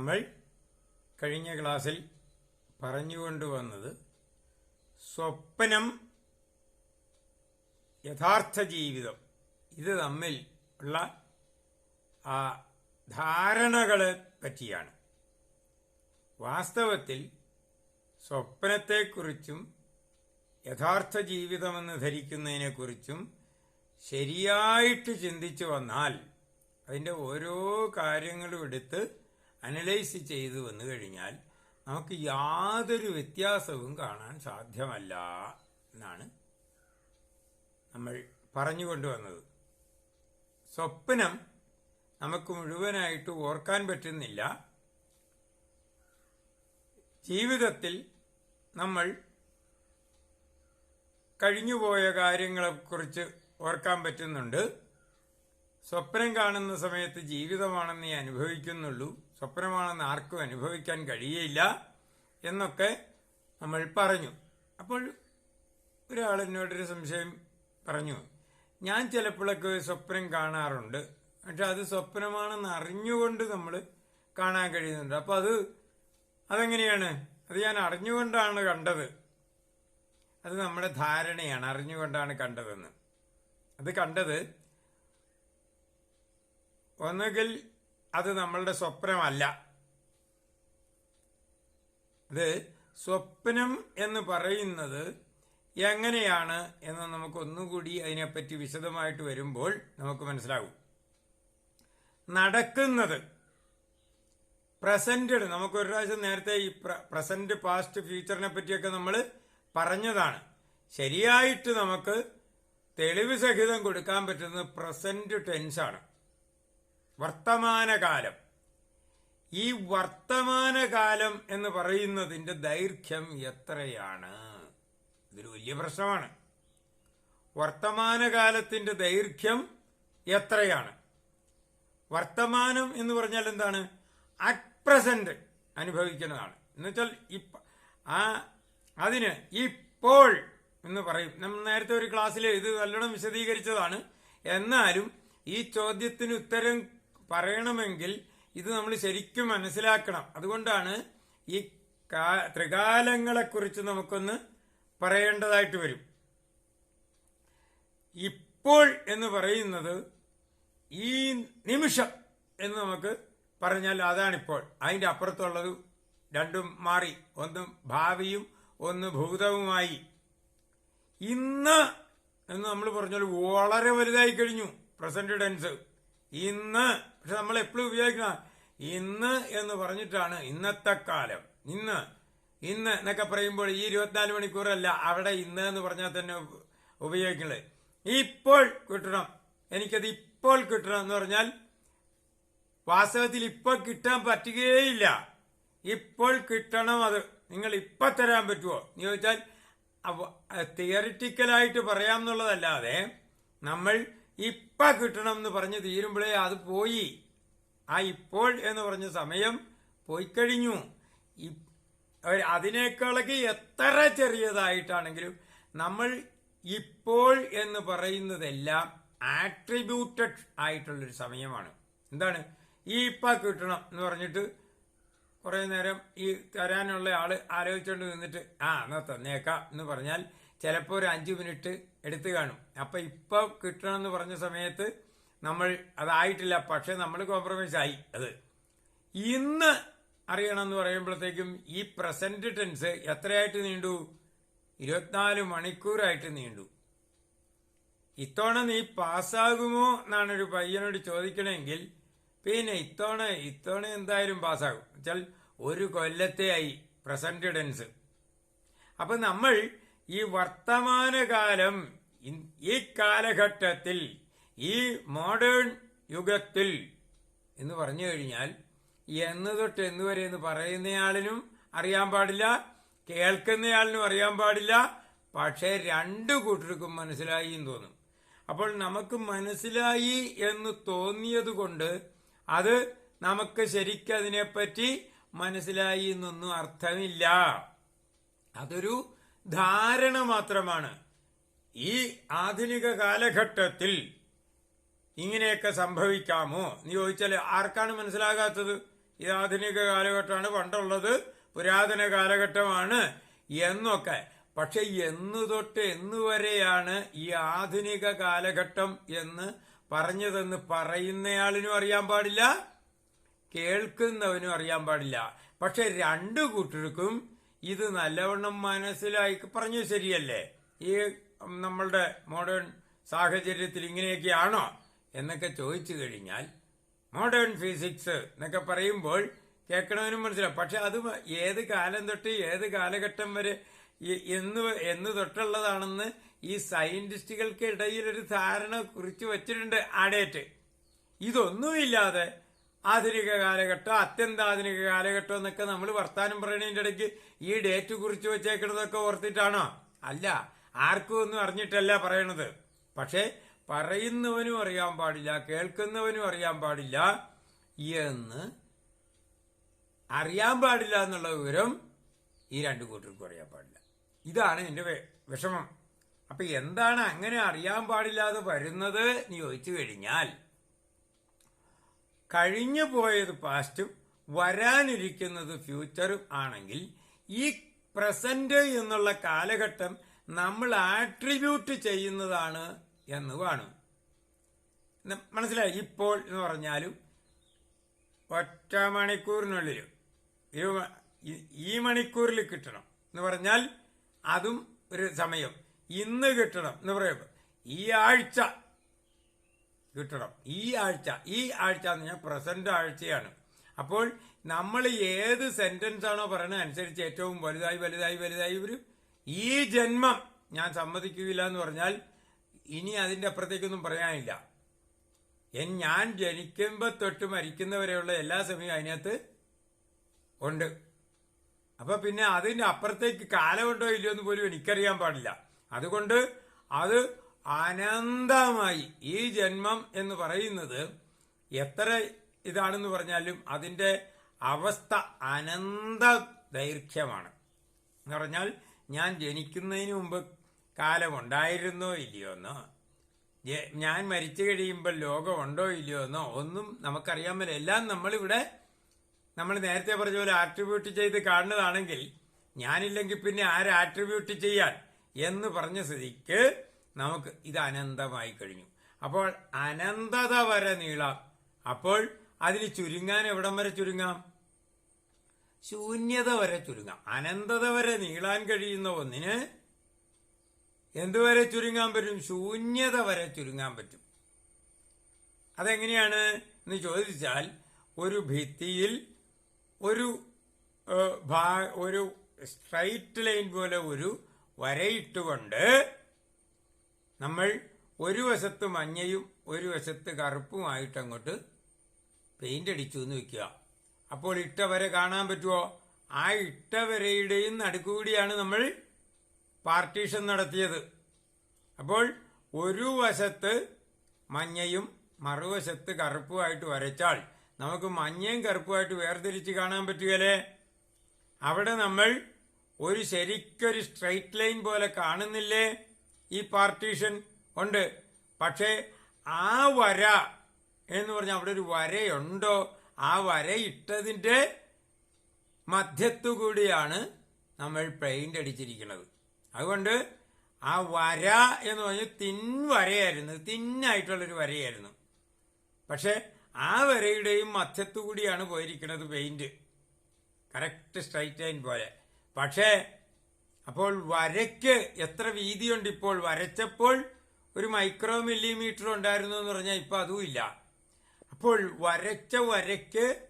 നമ്മൾ കഴിഞ്ഞ ക്ലാസ്സിൽ പറഞ്ഞുകൊണ്ടുവന്നത് സ്വപ്നം യഥാർത്ഥ ജീവിതം ഇത് തമ്മിൽ ഉള്ള ആ ധാരണകളെ പറ്റിയാണ്. വാസ്തവത്തിൽ സ്വപ്നത്തെക്കുറിച്ചും യഥാർത്ഥ ജീവിതമെന്ന് ധരിക്കുന്നതിനെക്കുറിച്ചും ശരിയായിട്ട് ചിന്തിച്ചു വന്നാൽ അതിന്റെ ഓരോ കാര്യങ്ങളും എടുത്ത് അനലൈസ് ചെയ്ത് വന്നു കഴിഞ്ഞാൽ നമുക്ക് യാതൊരു വ്യത്യാസവും കാണാൻ സാധ്യമല്ല എന്നാണ് നമ്മൾ പറഞ്ഞു പറഞ്ഞുകൊണ്ടുവന്നത് സ്വപ്നം നമുക്ക് മുഴുവനായിട്ട് ഓർക്കാൻ പറ്റുന്നില്ല. ജീവിതത്തിൽ നമ്മൾ കഴിഞ്ഞുപോയ കാര്യങ്ങളെക്കുറിച്ച് ഓർക്കാൻ പറ്റുന്നുണ്ട്. സ്വപ്നം കാണുന്ന സമയത്ത് ജീവിതമാണെന്ന് അനുഭവിക്കുന്നുള്ളൂ. സ്വപ്നമാണെന്ന് ആർക്കും അനുഭവിക്കാൻ കഴിയില്ല എന്നൊക്കെ നമ്മൾ പറഞ്ഞു. അപ്പോൾ ഒരാൾ എന്നോടൊരു സംശയം പറഞ്ഞു. ഞാൻ ചിലപ്പോഴൊക്കെ സ്വപ്നം കാണാറുണ്ട്. പക്ഷെ അത് സ്വപ്നമാണെന്ന് അറിഞ്ഞുകൊണ്ട് നമ്മൾ കാണാൻ കഴിയുന്നുണ്ട്. അപ്പോൾ അത് അതെങ്ങനെയാണ്? അത് ഞാൻ അറിഞ്ഞുകൊണ്ടാണ് കണ്ടത്. അത് നമ്മുടെ ധാരണയാണ്. അറിഞ്ഞുകൊണ്ടാണ് കണ്ടതെന്ന്. അത് കണ്ടത് ഒന്നുകിൽ അത് നമ്മളുടെ സ്വപ്നമല്ല. അത് സ്വപ്നം എന്ന് പറയുന്നത് എങ്ങനെയാണ് എന്ന് നമുക്ക് ഒന്നുകൂടി അതിനെപ്പറ്റി വിശദമായിട്ട് വരുമ്പോൾ നമുക്ക് മനസ്സിലാകും. നടക്കുന്നത്. പ്രസന്റ് നമുക്ക് ഒരു പ്രാവശ്യം നേരത്തെ ഈ പ്രസന്റ് പാസ്റ്റ് ഫ്യൂച്ചറിനെ പറ്റിയൊക്കെ നമ്മൾ പറഞ്ഞതാണ്. ശരിയായിട്ട് നമുക്ക് തെളിവ് സഹിതം കൊടുക്കാൻ പറ്റുന്നത് പ്രസന്റ് ടെൻസാണ്. വർത്തമാനകാലം. ഈ വർത്തമാനകാലം എന്ന് പറയുന്നതിന്റെ ദൈർഘ്യം എത്രയാണ്? ഇതൊരു വലിയ പ്രശ്നമാണ്. വർത്തമാനകാലത്തിന്റെ ദൈർഘ്യം എത്രയാണ്? വർത്തമാനം എന്ന് പറഞ്ഞാൽ എന്താണ്? അറ്റ് പ്രസന്റ് അനുഭവിക്കുന്നതാണ്. എന്നുവെച്ചാൽ ഇപ്പ ആ അതിന് ഇപ്പോൾ എന്ന് പറയും. നമ്മൾ നേരത്തെ ഒരു ക്ലാസ്സിൽ ഇത് നല്ലോണം വിശദീകരിച്ചതാണ്. എന്നാലും ഈ ചോദ്യത്തിന് ഉത്തരം പറയണമെങ്കിൽ ഇത് നമ്മൾ ശരിക്കും മനസ്സിലാക്കണം. അതുകൊണ്ടാണ് ഈ ത്രികാലങ്ങളെക്കുറിച്ച് നമുക്കൊന്ന് പറയേണ്ടതായിട്ട് വരും. ഇപ്പോൾ എന്ന് പറയുന്നത് ഈ നിമിഷം എന്ന് നമുക്ക് പറഞ്ഞാൽ അതാണിപ്പോൾ. അതിന്റെ അപ്പുറത്തുള്ളത് രണ്ടും മാറി. ഒന്ന് ഭാവിയും ഒന്ന് ഭൂതവുമായി. ഇന്ന് എന്ന് നമ്മൾ പറഞ്ഞാൽ വളരെ വലുതായി കഴിഞ്ഞു. Present tense. ഇന്ന് പക്ഷെ നമ്മൾ എപ്പോഴും ഉപയോഗിക്കുന്ന ഇന്ന് എന്ന് പറഞ്ഞിട്ടാണ് ഇന്നത്തെ കാലം. ഇന്ന് ഇന്ന് എന്നൊക്കെ പറയുമ്പോൾ ഈ ഇരുപത്തിനാല് മണിക്കൂറല്ല അവിടെ ഇന്ന് എന്ന് പറഞ്ഞാൽ തന്നെ ഉപയോഗിക്കുന്നത്. ഇപ്പോൾ കിട്ടണം. എനിക്കത് ഇപ്പോൾ കിട്ടണം എന്ന് പറഞ്ഞാൽ വാസ്തവത്തിൽ ഇപ്പോൾ കിട്ടാൻ പറ്റുകയില്ല. ഇപ്പോൾ കിട്ടണം അത് നിങ്ങൾ ഇപ്പൊ തരാൻ പറ്റുമോ? എന്ന് ചോദിച്ചാൽ തിയറിറ്റിക്കലായിട്ട് പറയാം എന്നുള്ളതല്ലാതെ നമ്മൾ ഇപ്പൊ കിട്ടണം എന്ന് പറഞ്ഞ് തീരുമ്പോഴേ അത് പോയി. ആ ഇപ്പോൾ എന്ന് പറഞ്ഞ സമയം പോയി കഴിഞ്ഞു അതിനേക്കാളൊക്കെ എത്ര ചെറിയതായിട്ടാണെങ്കിലും നമ്മൾ ഇപ്പോൾ എന്ന് പറയുന്നതെല്ലാം ആട്രിബ്യൂട്ടഡ് ആയിട്ടുള്ളൊരു സമയമാണ്. എന്താണ്? ഈ ഇപ്പ കിട്ടണം എന്ന് പറഞ്ഞിട്ട് കുറേ നേരം ഈ തരാനുള്ള ആൾ ആലോചിച്ചുകൊണ്ട് നിന്നിട്ട് ആ എന്നാ തന്നേക്കാം എന്ന് പറഞ്ഞാൽ ചിലപ്പോൾ ഒരു അഞ്ചു മിനിറ്റ് എടുത്തു കാണും. അപ്പൊ ഇപ്പൊ കിട്ടണം എന്ന് പറഞ്ഞ സമയത്ത് നമ്മൾ അതായിട്ടില്ല പക്ഷെ നമ്മൾ കോംപ്രമൈസ് ആയി അത്. ഇന്ന് അറിയണം എന്ന് പറയുമ്പോഴത്തേക്കും ഈ പ്രസന്റ് ടെൻസ് എത്രയായിട്ട് നീണ്ടു? ഇരുപത്തിനാല് മണിക്കൂറായിട്ട് നീണ്ടു. ഇത്തവണ നീ പാസ്സാകുമോ എന്നാണ് ഒരു പയ്യനോട് ചോദിക്കണമെങ്കിൽ പിന്നെ ഇത്തവണ ഇത്തവണ എന്തായാലും പാസ്സാകും. വെച്ചാൽ ഒരു കൊല്ലത്തെയായി പ്രസന്റ് ടെൻസ് അപ്പൊ നമ്മൾ ഈ വർത്തമാനകാലം ഈ കാലഘട്ടത്തിൽ ഈ മോഡേൺ യുഗത്തിൽ എന്ന് പറഞ്ഞു കഴിഞ്ഞാൽ എന്ന് തൊട്ട് എന്ന് വരെ എന്ന് പറയുന്നയാളിനും അറിയാൻ പാടില്ല കേൾക്കുന്നയാളിനും അറിയാൻ പാടില്ല പക്ഷേ രണ്ടു കൂട്ടർക്കും മനസ്സിലായി എന്ന് തോന്നും. അപ്പോൾ നമുക്ക് മനസ്സിലായി എന്ന് തോന്നിയത് കൊണ്ട് അത് നമുക്ക് ശരിക്കും അതിനെപ്പറ്റി മനസ്സിലായി എന്നൊന്നും അർത്ഥമില്ല. അതൊരു ധാരണ മാത്രമാണ്. ഈ ആധുനിക കാലഘട്ടത്തിൽ ഇങ്ങനെയൊക്കെ സംഭവിക്കാമോ? എന്ന് ചോദിച്ചാൽ ആർക്കാണ് മനസ്സിലാകാത്തത്? ഇത് ആധുനിക കാലഘട്ടമാണ് പണ്ടുള്ളത് പുരാതന കാലഘട്ടമാണ് എന്നൊക്കെ. പക്ഷെ എന്ന് തൊട്ട് എന്ന് വരെയാണ് ഈ ആധുനിക കാലഘട്ടം എന്ന് പറഞ്ഞതെന്ന് പറയുന്നയാളിനും അറിയാൻ പാടില്ല കേൾക്കുന്നവനും അറിയാൻ പാടില്ല. പക്ഷെ രണ്ടു കൂട്ടർക്കും ഇത് നല്ലവണ്ണം മനസ്സിലായി പറഞ്ഞു ശരിയല്ലേ? ഈ നമ്മളുടെ മോഡേൺ സാഹചര്യത്തിൽ ഇങ്ങനെയൊക്കെയാണോ എന്നൊക്കെ ചോദിച്ചു കഴിഞ്ഞാൽ മോഡേൺ ഫിസിക്സ് എന്നൊക്കെ പറയുമ്പോൾ കേൾക്കണവനും മനസ്സിലാവും. പക്ഷെ അത് ഏത് കാലം തൊട്ട് ഏത് കാലഘട്ടം വരെ എന്ന് എന്ന് തൊട്ടുള്ളതാണെന്ന് ഈ സയന്റിസ്റ്റുകൾക്ക് ഇടയിൽ ഒരു ധാരണ കുറിച്ച് വച്ചിട്ടുണ്ട് ആ ഡേറ്റ് ഇതൊന്നുമില്ലാതെ ആധുനിക കാലഘട്ടം അത്യന്താധുനിക കാലഘട്ടം എന്നൊക്കെ നമ്മൾ വർത്താനം പറയുന്നതിന്റെ ഇടയ്ക്ക് ഈ ഡേറ്റ് കുറിച്ച് വെച്ചേക്കണതൊക്കെ ഓർത്തിട്ടാണോ? അല്ല ആർക്കും ഒന്നും അറിഞ്ഞിട്ടല്ല പറയണത്. പക്ഷെ പറയുന്നവനും അറിയാൻ പാടില്ല കേൾക്കുന്നവനും അറിയാൻ പാടില്ല എന്ന് അറിയാൻ പാടില്ല എന്നുള്ള വിവരം ഈ രണ്ടു കൂട്ടർക്കും അറിയാൻ പാടില്ല. ഇതാണ് എന്റെ വിഷമം. അപ്പൊ എന്താണ് അങ്ങനെ അറിയാൻ പാടില്ലാതെ വരുന്നത് എന്ന് ചോദിച്ചു കഴിഞ്ഞാൽ കഴിഞ്ഞു പോയത് പാസ്റ്റും വരാനിരിക്കുന്നത് ഫ്യൂച്ചറും ആണെങ്കിൽ ഈ പ്രസന്റ് എന്നുള്ള കാലഘട്ടം നമ്മൾ ആട്രിബ്യൂട്ട് ചെയ്യുന്നതാണ് എന്ന് കാണും. മനസ്സിലായി? ഇപ്പോൾ എന്ന് പറഞ്ഞാലും ഒറ്റ മണിക്കൂറിനുള്ളിൽ ഈ മണിക്കൂറിൽ കിട്ടണം എന്ന് പറഞ്ഞാൽ അതും ഒരു സമയം. ഇന്ന് കിട്ടണം എന്ന് പറയുമ്പോൾ ഈ ആഴ്ച കിട്ടണം. ഈ ആഴ്ച ഈ ആഴ്ച എന്ന് പറഞ്ഞാൽ പ്രസന്റ് ആഴ്ചയാണ്. അപ്പോൾ നമ്മൾ ഏത് സെന്റൻസ് ആണോ പറയുന്നത് അനുസരിച്ച് ഏറ്റവും വലുതായി വലുതായി വലുതായി വരും ഈ ജന്മം ഞാൻ സമ്മതിക്കുകയില്ല എന്ന് പറഞ്ഞാൽ ഇനി അതിന്റെ അപ്പുറത്തേക്കൊന്നും പറയാനില്ല. ഞാൻ ജനിക്കുമ്പോൾ തൊട്ട് മരിക്കുന്നവരെയുള്ള എല്ലാ സമയവും അതിനകത്ത് ഉണ്ട്. അപ്പൊ പിന്നെ അതിന്റെ അപ്പുറത്തേക്ക് കാലമുണ്ടോ ഇല്ലയോ എന്ന് പോലും എനിക്കറിയാൻ പാടില്ല. അതുകൊണ്ട് അത് അനന്തമായി ഈ ജന്മം എന്ന് പറയുന്നത് എത്ര ഇതാണെന്ന് പറഞ്ഞാലും അതിന്റെ അവസ്ഥ അനന്ത ദൈർഘ്യമാണ്. എന്ന് പറഞ്ഞാൽ ഞാൻ ജനിക്കുന്നതിന് മുമ്പ് കാലമുണ്ടായിരുന്നോ ഇല്ലയോ എന്നോ ഞാൻ മരിച്ചു കഴിയുമ്പോൾ ലോകമുണ്ടോ ഇല്ലയോ എന്നോ ഒന്നും നമുക്കറിയാൻ പറ്റില്ല. എല്ലാം നമ്മളിവിടെ നമ്മൾ നേരത്തെ പറഞ്ഞ പോലെ ആട്രിബ്യൂട്ട് ചെയ്ത് കാണുന്നതാണെങ്കിൽ ഞാനില്ലെങ്കിൽ പിന്നെ ആര് ആട്രിബ്യൂട്ട് ചെയ്യാൻ എന്ന് പറഞ്ഞ സ്ഥിതിക്ക് നമുക്ക് ഇത് അനന്തമായി കഴിഞ്ഞു. അപ്പോൾ അനന്തത വരെ നീളാം. അപ്പോൾ അതിൽ ചുരുങ്ങാൻ എവിടം വരെ ചുരുങ്ങാം? ശൂന്യത വരെ ചുരുങ്ങാം. അനന്തത വരെ നീളാൻ കഴിയുന്ന ഒന്നിന് എന്തുവരെ ചുരുങ്ങാൻ പറ്റും? ശൂന്യത വരെ ചുരുങ്ങാൻ പറ്റും. അതെങ്ങനെയാണ് എന്ന് ചോദിച്ചാൽ ഒരു ഭിത്തിയിൽ ഒരു ഒരു സ്ട്രൈറ്റ് ലൈൻ പോലെ ഒരു വരയിട്ടുകൊണ്ട് നമ്മൾ ഒരു വശത്ത് മഞ്ഞയും ഒരു വശത്ത് കറുപ്പുമായിട്ട് അങ്ങോട്ട് പെയിന്റ് അടിച്ചു എന്ന് വെക്കുക. അപ്പോൾ ഇട്ട വര കാണാൻ പറ്റുമോ ആ ഇട്ട വരയുടെയും നടുക്കുകൂടിയാണ് നമ്മൾ പാർട്ടീഷൻ നടത്തിയത്. അപ്പോൾ ഒരു വശത്ത് മഞ്ഞയും മറുവശത്ത് കറുപ്പുമായിട്ട് വരച്ചാൽ നമുക്ക് മഞ്ഞയും കറുപ്പുമായിട്ട് വേർതിരിച്ച് കാണാൻ പറ്റുകയല്ലേ അവിടെ നമ്മൾ ഒരു ശരിക്കൊരു സ്ട്രൈറ്റ് ലൈൻ പോലെ കാണുന്നില്ലേ? ഈ പാർട്ടീഷൻ ഉണ്ട്. പക്ഷേ ആ വര എന്ന് പറഞ്ഞാൽ അവിടെ ഒരു വരയുണ്ടോ? ആ വര ഇട്ടതിന്റെ മധ്യത്തുകൂടിയാണ് നമ്മൾ പെയിന്റ് അടിച്ചിരിക്കുന്നത്. അതുകൊണ്ട് ആ വര എന്ന് പറഞ്ഞാൽ തിൻ വരയായിരുന്നു. തിന്നായിട്ടുള്ളൊരു വരയായിരുന്നു. പക്ഷേ ആ വരയുടെയും മധ്യത്തുകൂടിയാണ് പോയിരിക്കുന്നത് പെയിന്റ് കറക്റ്റ് സ്ട്രൈറ്റ് ലൈൻ പോലെ. പക്ഷേ അപ്പോൾ വരയ്ക്ക് എത്ര വീതിയുണ്ട് ഇപ്പോൾ? വരച്ചപ്പോൾ ഒരു മൈക്രോ മില്ലിമീറ്റർ ഉണ്ടായിരുന്നു എന്ന് പറഞ്ഞാൽ ഇപ്പൊ അതും ഇല്ല. അപ്പോൾ വരച്ച വരയ്ക്ക്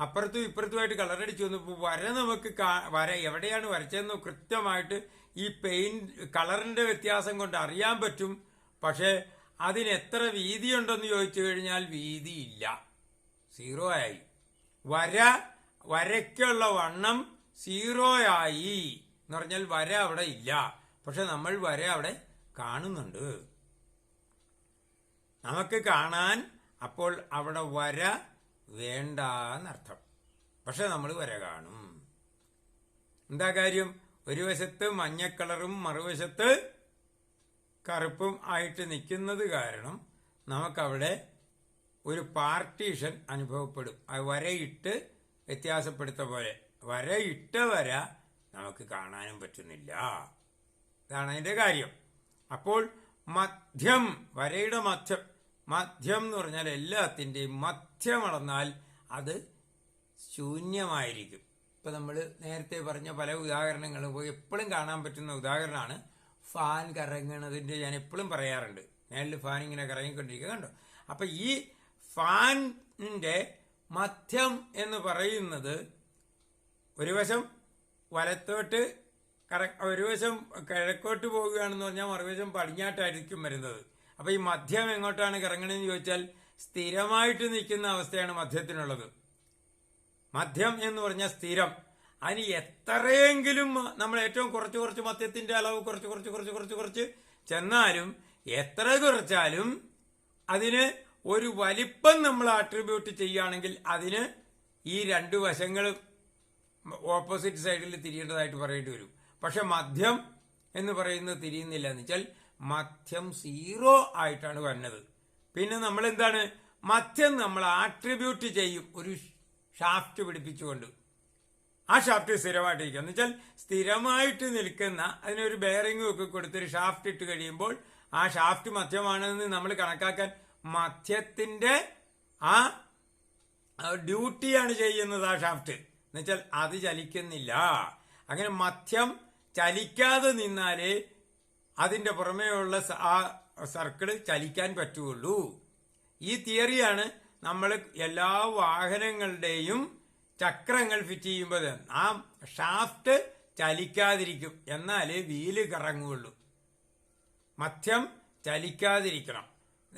അപ്പുറത്തും ഇപ്പുറത്തുമായിട്ട് കളറടിച്ചു വന്നപ്പോൾ വര നമുക്ക് വര എവിടെയാണ് വരച്ചതെന്ന് കൃത്യമായിട്ട് ഈ പെയിന്റ് കളറിന്റെ വ്യത്യാസം കൊണ്ട് അറിയാൻ പറ്റും. പക്ഷേ അതിന് എത്ര വീതിയുണ്ടെന്ന് ചോദിച്ചു കഴിഞ്ഞാൽ വീതിയില്ല. സീറോ ആയി. വര വരയ്ക്കുള്ള വണ്ണം സീറോ ആയി എന്ന് പറഞ്ഞാൽ വര അവിടെ ഇല്ല. പക്ഷെ നമ്മൾ വര അവിടെ കാണുന്നുണ്ട്. നമുക്ക് കാണാൻ അപ്പോൾ അവിടെ വര വേണ്ട എന്നർത്ഥം. പക്ഷെ നമ്മൾ വര കാണും. എന്താ കാര്യം? ഒരു വശത്ത് മഞ്ഞക്കളറും മറുവശത്ത് കറുപ്പും ആയിട്ട് നിൽക്കുന്നത് കാരണം നമുക്കവിടെ ഒരു പാർട്ടീഷൻ അനുഭവപ്പെടും. ആ വരയിട്ട് വ്യത്യാസപ്പെടുത്ത പോലെ. വരയിട്ട വര നമുക്ക് കാണാനും പറ്റുന്നില്ല. ഇതാണ് അതിന്റെ കാര്യം. അപ്പോൾ മധ്യം വരയുടെ മധ്യം മധ്യം എന്ന് പറഞ്ഞാൽ എല്ലാത്തിന്റെയും മധ്യം അളന്നാൽ അത് ശൂന്യമായിരിക്കും. ഇപ്പൊ നമ്മൾ നേരത്തെ പറഞ്ഞ പല ഉദാഹരണങ്ങളും പോയി എപ്പോഴും കാണാൻ പറ്റുന്ന ഉദാഹരണമാണ് ഫാൻ കറങ്ങണതിന്റെ ഞാൻ എപ്പോഴും പറയാറുണ്ട്. മേളിൽ ഫാൻ ഇങ്ങനെ കറങ്ങിക്കൊണ്ടിരിക്കുക കണ്ടോ? അപ്പൊ ഈ ഫാനിന്റെ മധ്യം എന്ന് പറയുന്നത് ഒരു വശം വലത്തോട്ട് ഒരു വശം കിഴക്കോട്ട് പോവുകയാണെന്ന് പറഞ്ഞാൽ മറുവശം പടിഞ്ഞാട്ടായിരിക്കും വരുന്നത്. അപ്പൊ ഈ മധ്യം എങ്ങോട്ടാണ് കറങ്ങണമെന്ന് ചോദിച്ചാൽ സ്ഥിരമായിട്ട് നിൽക്കുന്ന അവസ്ഥയാണ് മധ്യത്തിനുള്ളത്. മധ്യം എന്ന് പറഞ്ഞാൽ സ്ഥിരം. അതിന് എത്രയെങ്കിലും നമ്മൾ ഏറ്റവും കുറച്ച് കുറച്ച് മധ്യത്തിന്റെ അളവ് കുറച്ച് കുറച്ച് കുറച്ച് കുറച്ച് കുറച്ച് ചെന്നാലും എത്ര കുറച്ചാലും അതിന് ഒരു വലിപ്പം നമ്മൾ ആട്രിബ്യൂട്ട് ചെയ്യുകയാണെങ്കിൽ അതിന് ഈ രണ്ട് വശങ്ങളും ഓപ്പോസിറ്റ് സൈഡിൽ തിരിയേണ്ടതായിട്ട് പറയേണ്ടി വരും. പക്ഷെ മധ്യം എന്ന് പറയുന്നത് തിരിയുന്നില്ല എന്ന് വെച്ചാൽ മധ്യം സീറോ ആയിട്ടാണ് വരുന്നത് പിന്നെ നമ്മൾ എന്താണ് മധ്യം നമ്മൾ ആട്രിബ്യൂട്ട് ചെയ്യും ഒരു ഷാഫ്റ്റ് പിടിപ്പിച്ചുകൊണ്ട്. ആ ഷാഫ്റ്റ് സ്ഥിരമായിട്ടിരിക്കും. എന്ന് വെച്ചാൽ സ്ഥിരമായിട്ട് നിൽക്കുന്ന അതിനൊരു ബെയറിംഗ് ഒക്കെ കൊടുത്തൊരു ഷാഫ്റ്റ് ഇട്ട് കഴിയുമ്പോൾ ആ ഷാഫ്റ്റ് മധ്യമാണെന്ന് നമ്മൾ കണക്കാക്കാൻ മധ്യത്തിന്റെ ആ ഡ്യൂട്ടിയാണ് ചെയ്യുന്നത് ആ ഷാഫ്റ്റ്. എന്നുവെച്ചാൽ അത് ചലിക്കുന്നില്ല. അങ്ങനെ മധ്യം ചലിക്കാതെ നിന്നാലേ അതിന്റെ പുറമേയുള്ള ആ സർക്കിൾ ചലിക്കാൻ പറ്റുകയുള്ളൂ. ഈ തിയറിയാണ് നമ്മൾ എല്ലാ വാഹനങ്ങളുടെയും ചക്രങ്ങൾ ഫിറ്റ് ചെയ്യുമ്പോൾ ആ ഷാഫ്റ്റ് ചലിക്കാതിരിക്കും. എന്നാലേ വീൽ കറങ്ങുകയുള്ളൂ. മധ്യം ചലിക്കാതിരിക്കണം.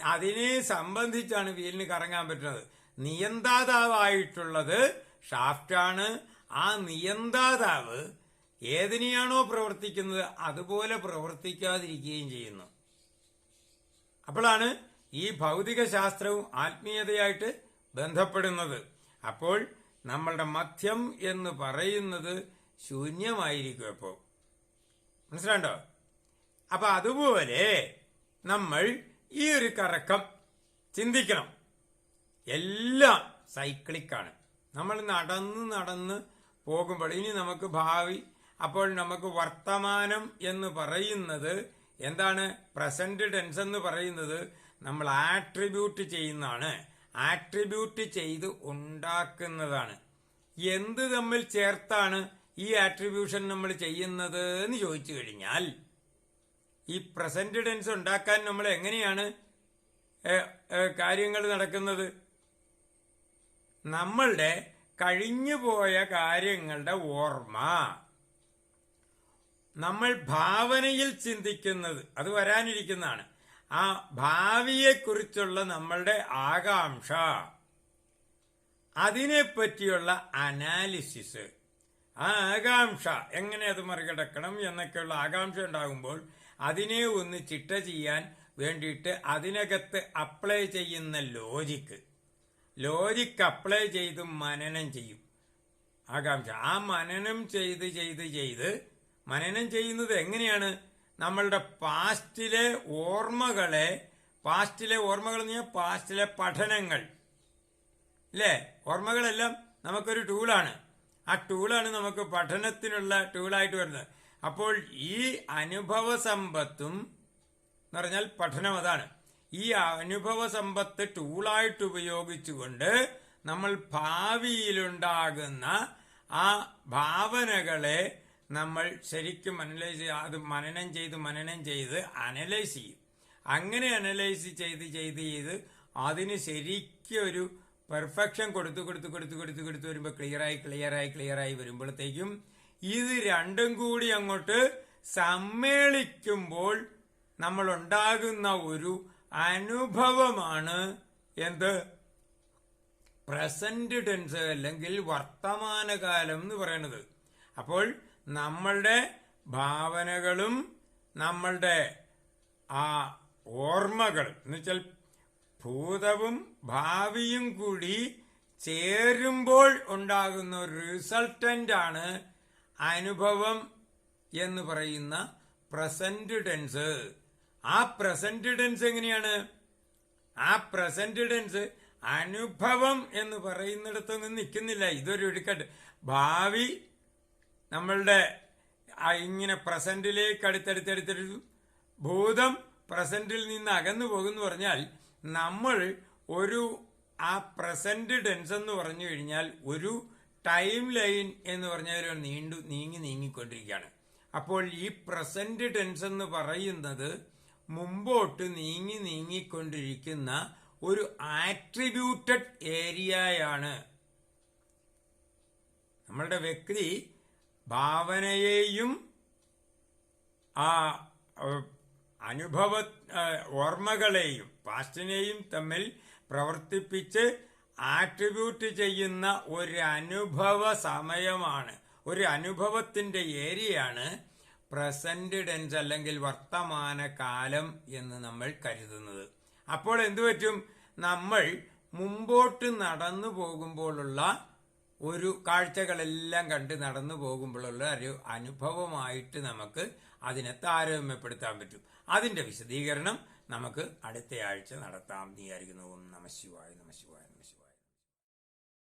അതിനെ സംബന്ധിച്ചാണ് വീലിന് കറങ്ങാൻ പറ്റുന്നത്. നിയന്താതാവായിട്ടുള്ളത് ഷാഫ്റ്റാണ് ആ നിയന്താതാവ് ഏതിനെയാണോ പ്രവർത്തിക്കുന്നത് അതുപോലെ പ്രവർത്തിക്കാതിരിക്കുകയും ചെയ്യുന്നു. അപ്പോഴാണ് ഈ ഭൗതിക ശാസ്ത്രവും ആത്മീയതയായിട്ട് ബന്ധപ്പെടുന്നത്. അപ്പോൾ നമ്മളുടെ മധ്യം എന്ന് പറയുന്നത് ശൂന്യമായിരിക്കും അപ്പോൾ. മനസ്സിലാണ്ടോ അപ്പൊ അതുപോലെ നമ്മൾ ഈ ഒരു കറക്കം ചിന്തിക്കണം. എല്ലാം സൈക്ലിക്കാണ് നമ്മൾ നടന്ന് നടന്ന് പോകുമ്പോൾ ഇനി നമുക്ക് ഭാവി അപ്പോൾ നമുക്ക് വർത്തമാനം എന്ന് പറയുന്നത് എന്താണ്? പ്രസന്റ് ടെൻസ് എന്ന് പറയുന്നത് നമ്മൾ ആട്രിബ്യൂട്ട് ചെയ്യുന്നതാണ്. ആട്രിബ്യൂട്ട് ചെയ്ത് ഉണ്ടാക്കുന്നതാണ്. എന്ത് തമ്മിൽ ചേർത്താണ് ഈ ആട്രിബ്യൂഷൻ നമ്മൾ ചെയ്യുന്നത് എന്ന് ചോദിച്ചു കഴിഞ്ഞാൽ ഈ പ്രസന്റ് ടെൻസ് ഉണ്ടാക്കാൻ നമ്മൾ എങ്ങനെയാണ് കാര്യങ്ങൾ നടക്കുന്നത്? നമ്മളുടെ കഴിഞ്ഞുപോയ കാര്യങ്ങളുടെ ഓർമ്മ. നമ്മൾ ഭാവനയിൽ ചിന്തിക്കുന്നത് അത് വരാനിരിക്കുന്നതാണ്. ആ ഭാവിയെക്കുറിച്ചുള്ള നമ്മളുടെ ആകാംക്ഷ. അതിനെപ്പറ്റിയുള്ള അനാലിസിസ് ആ ആകാംക്ഷ എങ്ങനെ അത് മറികടക്കണം എന്നൊക്കെയുള്ള ആകാംക്ഷ ഉണ്ടാകുമ്പോൾ അതിനെ ഒന്ന് ചിട്ട ചെയ്യാൻ വേണ്ടിയിട്ട് അതിനകത്ത് അപ്ലൈ ചെയ്യുന്ന ലോജിക്ക് ലോജിക്ക് അപ്ലൈ ചെയ്ത് മനനം ചെയ്യും. ആകാംക്ഷ. ആ മനനം ചെയ്ത് ചെയ്ത് ചെയ്ത് മനനം ചെയ്യുന്നത് എങ്ങനെയാണ്? നമ്മളുടെ പാസ്റ്റിലെ ഓർമ്മകളെ പാസ്റ്റിലെ ഓർമ്മകൾ എന്ന് പറഞ്ഞാൽ പാസ്റ്റിലെ പഠനങ്ങൾ. അല്ലേ ഓർമ്മകളെല്ലാം നമുക്കൊരു ടൂളാണ്. ആ ടൂളാണ് നമുക്ക് പഠനത്തിനുള്ള ടൂളായിട്ട് വരുന്നത്. അപ്പോൾ ഈ അനുഭവ സമ്പത്തും എന്ന് പറഞ്ഞാൽ പഠനം അതാണ്. ഈ അനുഭവ സമ്പത്ത് ടൂളായിട്ട് ഉപയോഗിച്ചുകൊണ്ട് നമ്മൾ ഭാവിയിലുണ്ടാകുന്ന ആ ഭാവനകളെ നമ്മൾ ശരിക്കും അനലൈസ് അത് മനനം ചെയ്ത് മനനം ചെയ്ത് അനലൈസ് ചെയ്യും. അങ്ങനെ അനലൈസ് ചെയ്ത് ചെയ്ത് ചെയ്ത് അതിന് ശരിക്കും ഒരു പെർഫെക്ഷൻ കൊടുത്ത് കൊടുത്ത് കൊടുത്ത് കൊടുത്ത് കൊടുത്ത് വരുമ്പോൾ ക്ലിയറായി ക്ലിയറായി ക്ലിയറായി വരുമ്പോഴത്തേക്കും ഇത് രണ്ടും കൂടി അങ്ങോട്ട് സമ്മേളിക്കുമ്പോൾ നമ്മളുണ്ടാകുന്ന ഒരു അനുഭവമാണ് എന്ത്? പ്രസന്റ് ടെൻസ് അല്ലെങ്കിൽ വർത്തമാനകാലം എന്ന് പറയുന്നത്. അപ്പോൾ നമ്മളുടെ ഭാവനകളും നമ്മളുടെ ആ ഓർമ്മകൾ എന്നുവെച്ചാൽ ഭൂതവും ഭാവിയും കൂടി ചേരുമ്പോൾ ഉണ്ടാകുന്ന ഒരു റിസൾട്ടന്റ് ആണ് അനുഭവം എന്ന് പറയുന്ന പ്രസന്റ് ടെൻസ് ആ പ്രസന്റ് ടെൻസ് എങ്ങനെയാണ്? ആ പ്രസന്റ് ടെൻസ് അനുഭവം എന്ന് പറയുന്നിടത്തൊന്നും നിൽക്കുന്നില്ല. ഇതൊരു എടുക്കട്ടെ ഭാവി നമ്മളുടെ ഇങ്ങനെ പ്രസന്റിലേക്ക് അടുത്തടുത്തടുത്തെടുത്തു ഭൂതം പ്രസന്റിൽ നിന്ന് അകന്നു പോകുന്നു പറഞ്ഞാൽ നമ്മൾ ഒരു ആ പ്രസന്റ് ടെൻസ് എന്ന് പറഞ്ഞു കഴിഞ്ഞാൽ ഒരു ടൈം ലൈൻ എന്ന് പറഞ്ഞാൽ ഒരു നീണ്ടു നീങ്ങി നീങ്ങിക്കൊണ്ടിരിക്കുകയാണ്. അപ്പോൾ ഈ പ്രസന്റ് ടെൻസ് എന്ന് പറയുന്നത് മുമ്പോട്ട് നീങ്ങി നീങ്ങിക്കൊണ്ടിരിക്കുന്ന ഒരു ആട്രിബ്യൂട്ടഡ് ഏരിയയാണ്. നമ്മളുടെ വ്യക്തി ഭാവനയെയും ആ അനുഭവ ഓർമ്മകളെയും പാസ്റ്റിനെയും തമ്മിൽ പ്രവർത്തിപ്പിച്ച് ആട്രിബ്യൂട്ട് ചെയ്യുന്ന ഒരു അനുഭവ സമയമാണ്. ഒരു അനുഭവത്തിന്റെ ഏരിയയാണ് പ്രസന്റ് ടെൻസ് അല്ലെങ്കിൽ വർത്തമാന കാലം എന്ന് നമ്മൾ കരുതുന്നത്. അപ്പോൾ എന്തു പറ്റും? നമ്മൾ മുമ്പോട്ട് നടന്നു പോകുമ്പോഴുള്ള ഒരു കാഴ്ചകളെല്ലാം കണ്ട് നടന്നു പോകുമ്പോഴുള്ള ഒരു അനുഭവമായിട്ട് നമുക്ക് അതിനെ താരതമ്യപ്പെടുത്താൻ പറ്റും. അതിന്റെ വിശദീകരണം നമുക്ക് അടുത്ത ആഴ്ച നടത്താം നീ ആയിരിക്കുന്നു നമശിവായ നമ ശിവായ.